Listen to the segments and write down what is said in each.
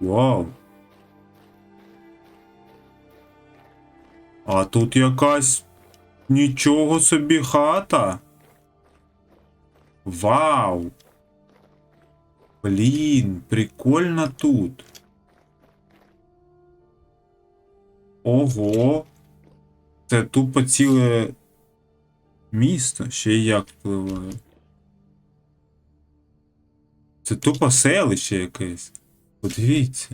Вау. А тут якась нічого собі хата. Вау. Блін, прикольно тут. Ого. Це тупо ціле місто, ще як впливає. Це тупо селище якесь. Подивіться.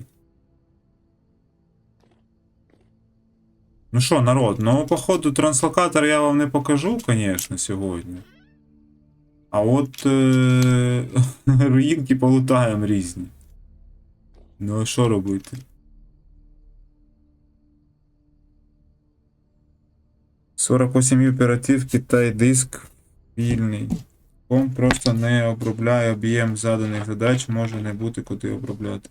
Ну що, народ, ну походу транслокатор я вам не покажу, звісно, сьогодні. А от е- руїнки полутаємо різні. Ну що робити? Сорок восім оператив, Китай диск вільний. Комп просто не обробляє об'єм заданих задач, може не бути куди обробляти.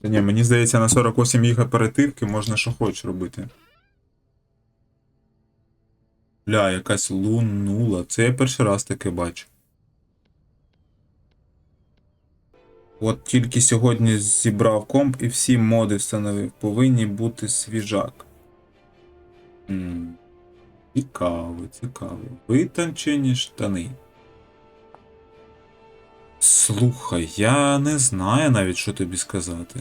Та ні, мені здається, на 48 їх оперативки можна що хоч робити. Бля, якась лунула. Це я перший раз таке бачу. От тільки сьогодні зібрав комп і всі моди встановив. Повинні бути свіжак. М, Цікаво, цікаво. Витончені штани. Слухай, я не знаю навіть, що тобі сказати.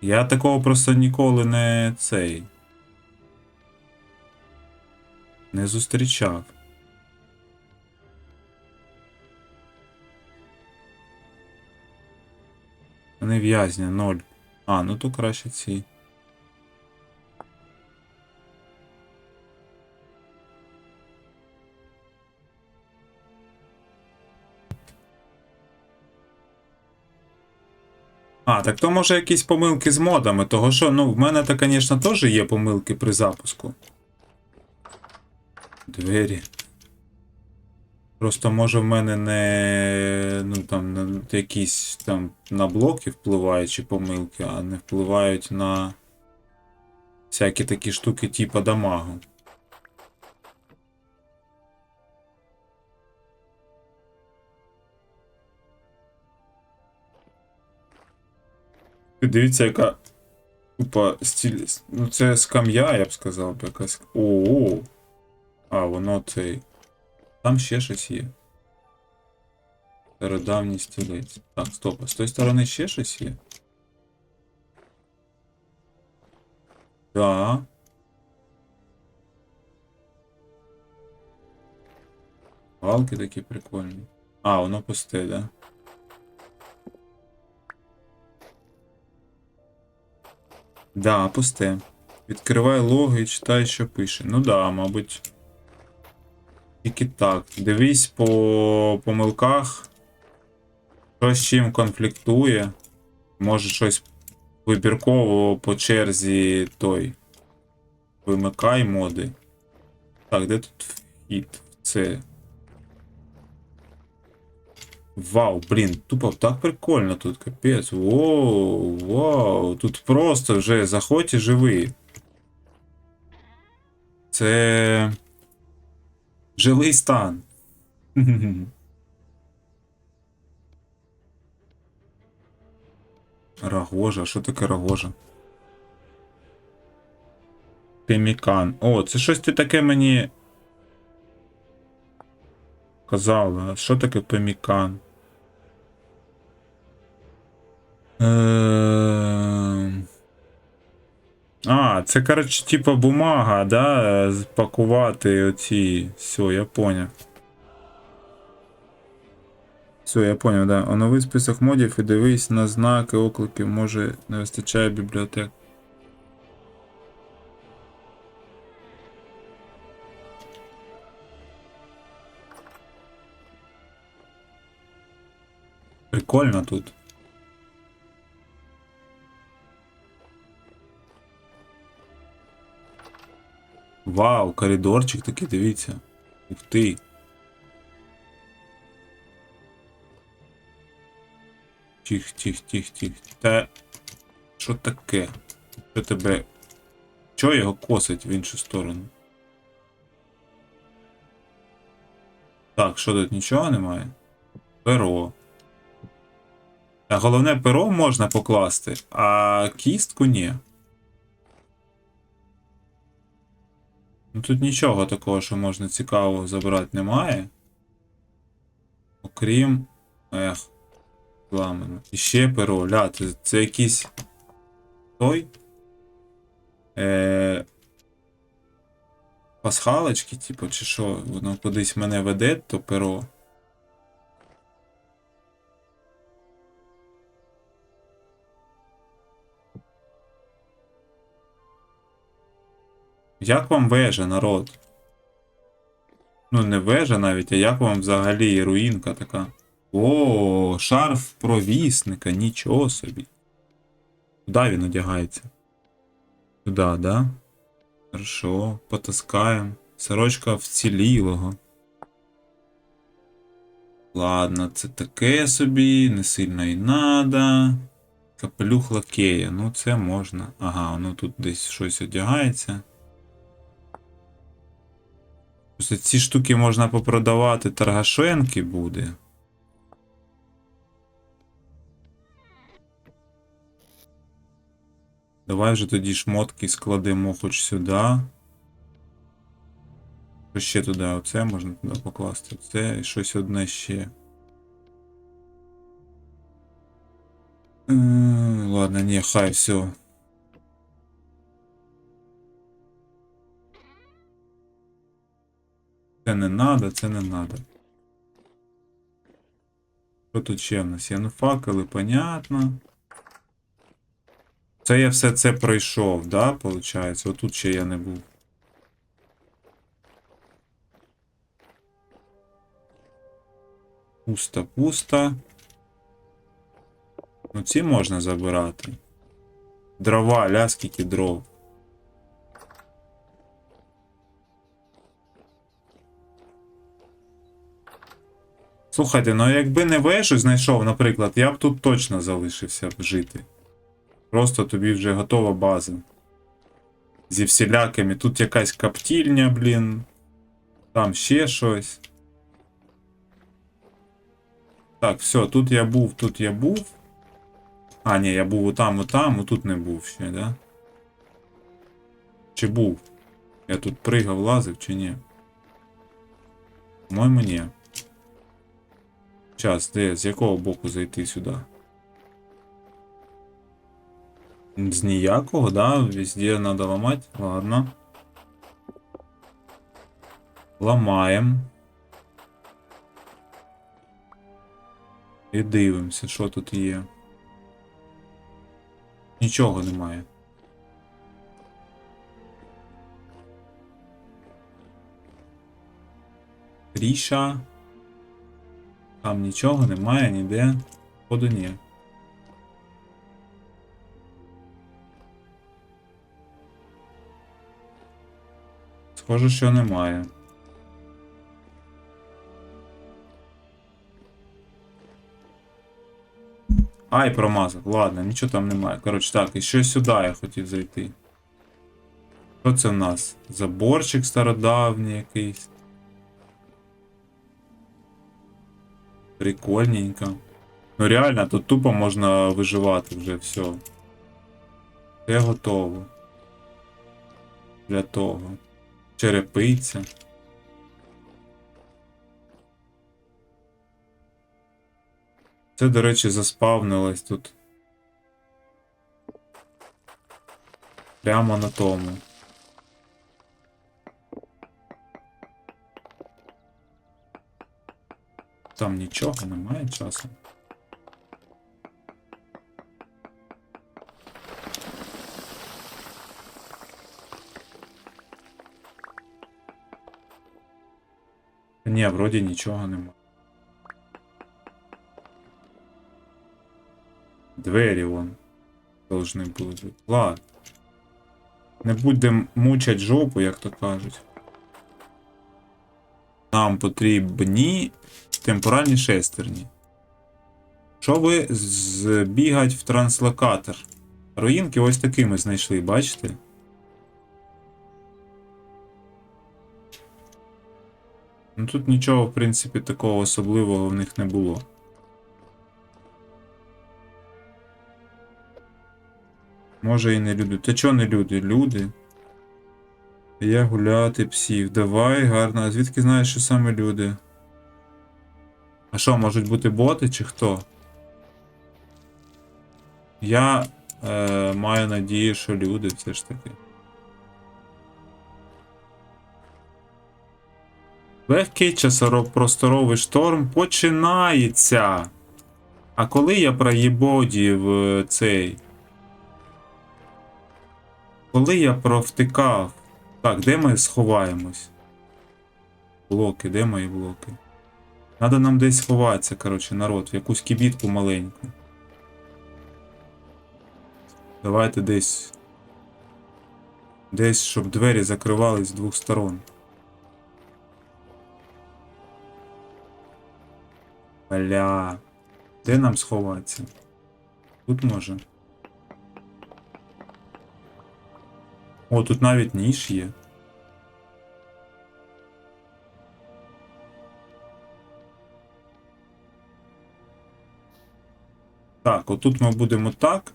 Я такого просто ніколи не цей. Не зустрічав. Вони в'язня, ноль. А, ну то краще ці. Так то може якісь помилки з модами, того що, ну, в мене то, звісно, теж є помилки при запуску. Двері. Просто може в мене не. Ну там на якісь там на блоки впливаючі помилки, а не впливають на всякі такі штуки типа дамагу. Дивіться, яка тупа стіль. Ну це скам'я, я б сказав, би, якась. О. А, воно цей. Там ще щось є. Стародавній стілець. Так, стоп, а з тої сторони ще щось є? Да. Галки такі прикольні. А, воно пусте, да? Да, пусте. Відкривай логи і читай, що пише. Ну да, мабуть. Тільки так. Дивись по помилках. Що з чим конфліктує. Може щось вибірково по черзі той. Вимикай моди. Так, де тут вхід? Це. Вау, блін, тупо так прикольно тут, капець. Воу, вау. Тут просто вже заходь і живи. Це. Жилий стан. Рагожа, що таке рагожа? Пемікан. О, це щось ти таке мені. Казала, що таке пемікан? А, це, коротше, типа бумага, да? Запакувати оці. Все, я поняв. Все, я поняв, да. Онови список модів і дивись на знаки, оклики, може не вистачає бібліотек. Прикольно тут. Вау, коридорчик такий, дивіться. Ух ти. Тих, тих, тих, тих. Та. Що таке? Що тебе. Чого його косить в іншу сторону? Так, що тут нічого немає? Перо. А головне перо можна покласти, а кістку ні. Ну тут нічого такого, що можна цікавого забрати, немає. Окрім. Ех. Зламано. І ще перо. Ля, це, це якийсь. Той. Е... Пасхалочки, типу, чи що, воно кудись мене веде, то перо. Як вам вежа, народ? Ну, не вежа навіть, а як вам взагалі руїнка така? О, шарф провісника, нічого собі. Куди він одягається? Туди, да? Хорошо, потаскаємо. Сорочка вцілілого. Ладно, це таке собі, не сильно і надо. Капелюх лакея, ну це можна. Ага, ну тут десь щось одягається. Ці штуки можна попродавати, торгашенки буде. Давай вже тоді шмотки складемо хоч сюди. Що ще туди? Оце можна туди покласти. Оце і щось одне ще. Е, Ладно, ні, хай все. Не надо, це не надо. Що тут ще в нас є? Ну, факели, понятно. Це я все це пройшов, да, получається? Отут ще я не був. Пусто, пусто. Ну, ці можна забирати. Дрова, ля, скільки дров. Слухайте, ну якби не вежу знайшов, наприклад, я б тут точно залишився б жити. Просто тобі вже готова база. Зі всілякими. Тут якась коптільня, блін. Там ще щось. Так, все, тут я був, тут я був. А, ні, я був отам, отам, отут не був ще, да? Чи був? Я тут пригав, лазив, чи ні? По-моєму, ні. Час, де, з якого боку зайти сюди? З ніякого, да? Везде надо ломать. Ладно. Ламаємо. І дивимося, що тут є. Нічого немає. Ріша. Там нічого немає ніде. Походу ні. Схоже, що немає. Ай, промазав. Ладно, нічого там немає. Коротше, так, і що сюди я хотів зайти. Що це в нас? Заборчик стародавній якийсь. Прикольненько. Ну реально, тут тупо можна виживати вже все. Все готово. Для того. Черепиця. Це, до речі, заспавнилось тут. Прямо на тому. Там нічого немає часу. Ні, вроді нічого немає. Двері вон. Должны були бути. Ладно. Не будемо мучать жопу, як то кажуть. Нам потрібні темпоральні шестерні. Щоб збігати в транслокатор. Руїнки ось такими знайшли, бачите? Ну тут нічого, в принципі, такого особливого в них не було. Може і не люди. Та чого не люди? Люди. Я гуляти псів. Давай, гарно. А звідки знаєш, що саме люди? А що, можуть бути боти чи хто? Я е, маю надію, що люди все ж таки. Легкий часопросторовий шторм починається. А коли я проїбодів е, цей. Коли я провтикав. Так, де ми сховаємось? Блоки, де мої блоки? Надо нам десь сховатися, коротше, народ, в якусь кібітку маленьку. Давайте десь. Десь, щоб двері закривались з двох сторон. Бля. Де нам сховатися? Тут може. О, тут навіть ніж є. Отут ми будемо так.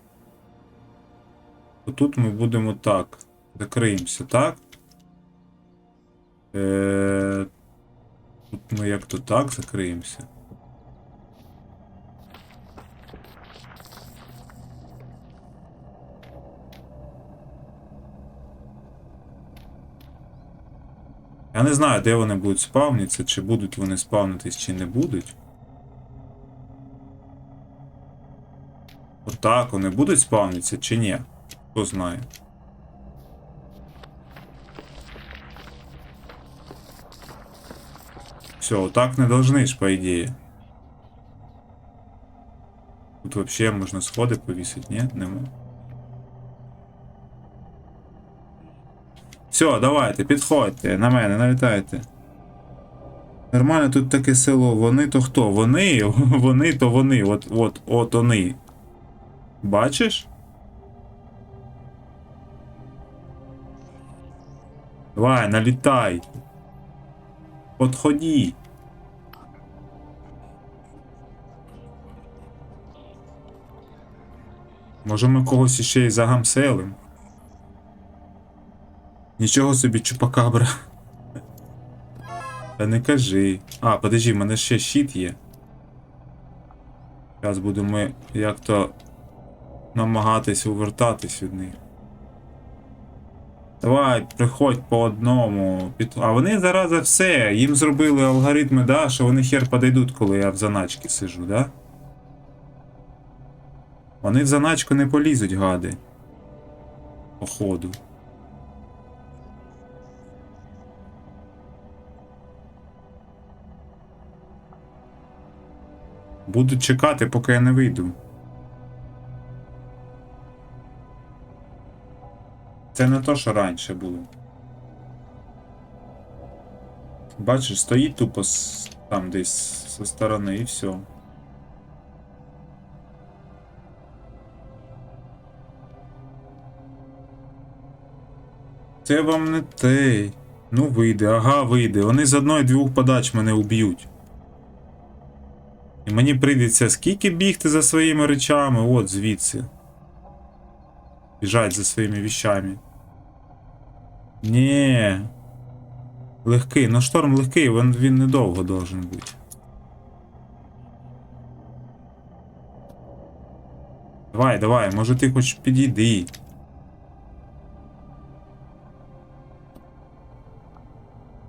Отут ми будемо так. Закриємося, так? Е, Тут ми як то так закриємося. Я не знаю, де вони будуть спавнитися, чи будуть вони спавнитись, чи не будуть. Отак вони будуть спавнитися, чи ні? Хто знає. Все, так не должны ж, по идее. Тут вообще можна сходи повісити, ні? Нема. Все, давайте, підходьте на мене, налітайте. Нормально тут таке село. Вони то хто? Вони, вони то вони. От, от, от вони. Бачиш? Давай, налітай. Подходи. Може ми когось іще й загамселим? Нічого собі чупакабра. Та не кажи. А, подожди, в мене ще щит є. Зараз будемо як то намагатись увертатись від них. Давай, приходь по одному. А вони зараза все. Їм зробили алгоритми, да, що вони хер подойдуть, коли я в заначці сижу, да? Вони в заначку не полізуть, гади. Походу. Будуть чекати, поки я не вийду. Це не то, що раніше було. Бачиш, стоїть тупо там десь зі сторони і все. Це вам не те. Ну вийде, ага, вийде. Вони з одної-двох подач мене уб'ють. І мені прийдеться скільки бігти за своїми речами, от звідси. Біжать за своїми віщами. Ні. Легкий, ну шторм легкий, він, він недовго должен бути. Давай, давай, може ти хоч підійди.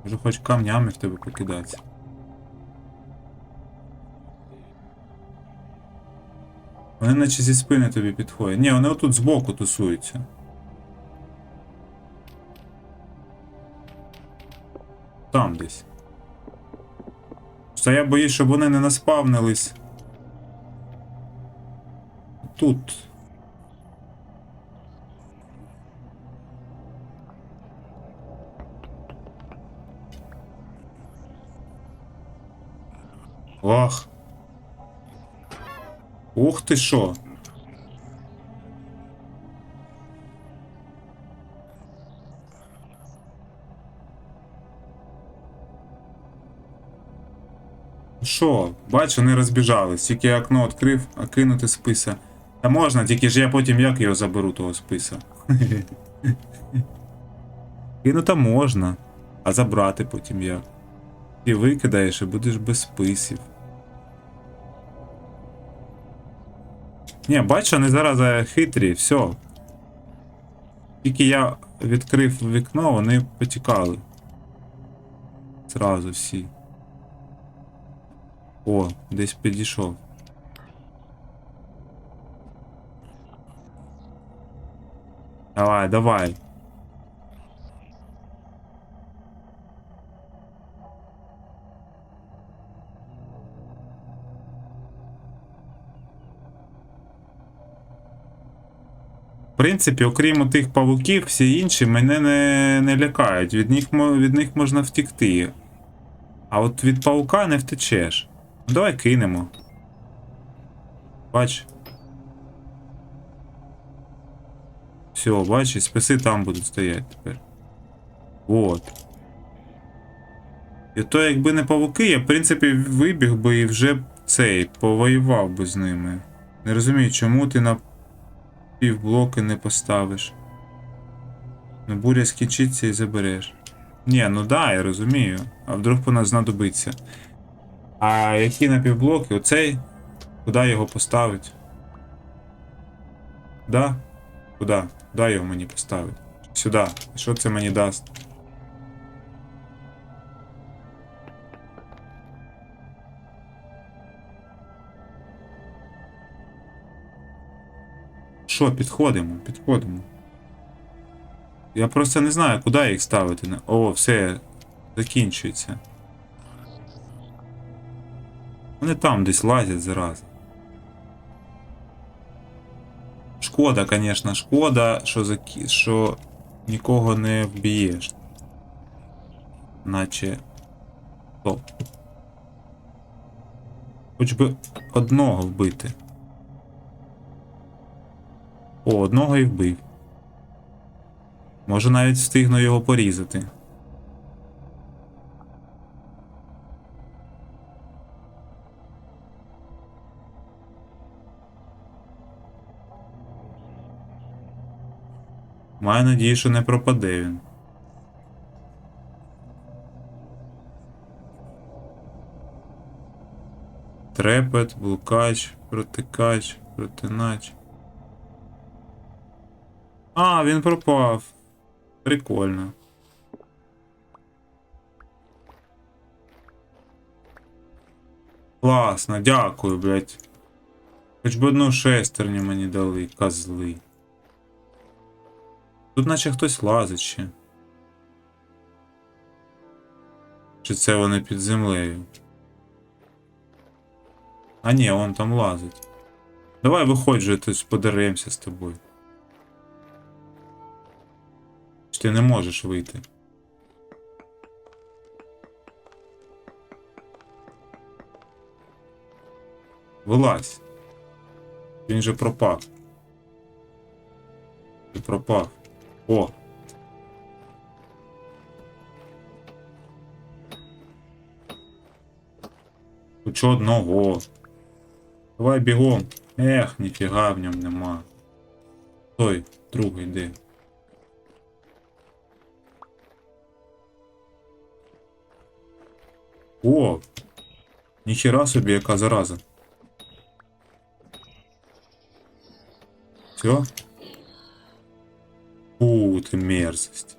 Може хоч камнями в тебе покидатися. Вони наче зі спини тобі підходять. Ні, вони отут збоку тусуються. Просто я боюсь, щоб вони не наспавнились. Тут. Ох. Ух ти що. Що? Бач, вони розбіжались. Тільки я окно відкрив, а кинути списа. Та можна, тільки ж я потім як його заберу, того списа. Кинута можна, а забрати потім як. Ти викидаєш і будеш без списів. Ні, бачу, вони зараз е, хитрі, все. Тільки я відкрив вікно, вони потікали. Зразу всі. О, десь підійшов. Давай, давай. В принципі, окрім тих павуків, всі інші мене не, не лякають. Від них, від них можна втікти. А от від паука не втечеш. Давай кинемо. Бач. Все, бачиш, списи там будуть стояти тепер. Вот. І то, якби не павуки, я, в принципі, вибіг би і вже цей повоював би з ними. Не розумію, чому ти на півблоки не поставиш. Ну, буря скінчиться і забереш. Ні, ну да, я розумію. А вдруг по нас знадобиться. А які напівблоки? Оцей? Куди його поставить? Да? Куди? Куди його мені поставить? Сюди. Що це мені дасть? Що, підходимо, підходимо. Я просто не знаю, куди їх ставити. О, все, закінчується. Вони там десь лазять зараз. Шкода, звісно, шкода, що, закі... що нікого не вб'єш. Наче. Стоп. Хоч би одного вбити. О, одного і вбив. Може навіть встигну його порізати. Маю надію, що не пропаде він. Трепет, блукач, протикач, протинач. А, він пропав. Прикольно. Класно, дякую, блядь. Хоч би одну шестерню мені дали, козли. Тут наче хтось лазить ще. Чи це вони під землею? А ні, он там лазить. Давай виходь же, тут подеремося з тобою. Чи ти не можеш вийти? Вилазь. Він же пропав. Ти пропав. О. Хоч одного. Давай бігом. Ех, ніфіга в ньому нема. Той, другий де. О! Ніхера собі, яка зараза. Все? Фу, ти мерзость.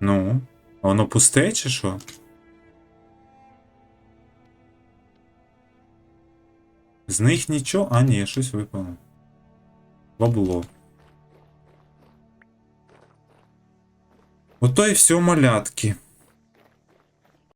Ну, а воно пусте чи що? З них нічого. А, ні, щось випало. Бабло. Ото і все малятки.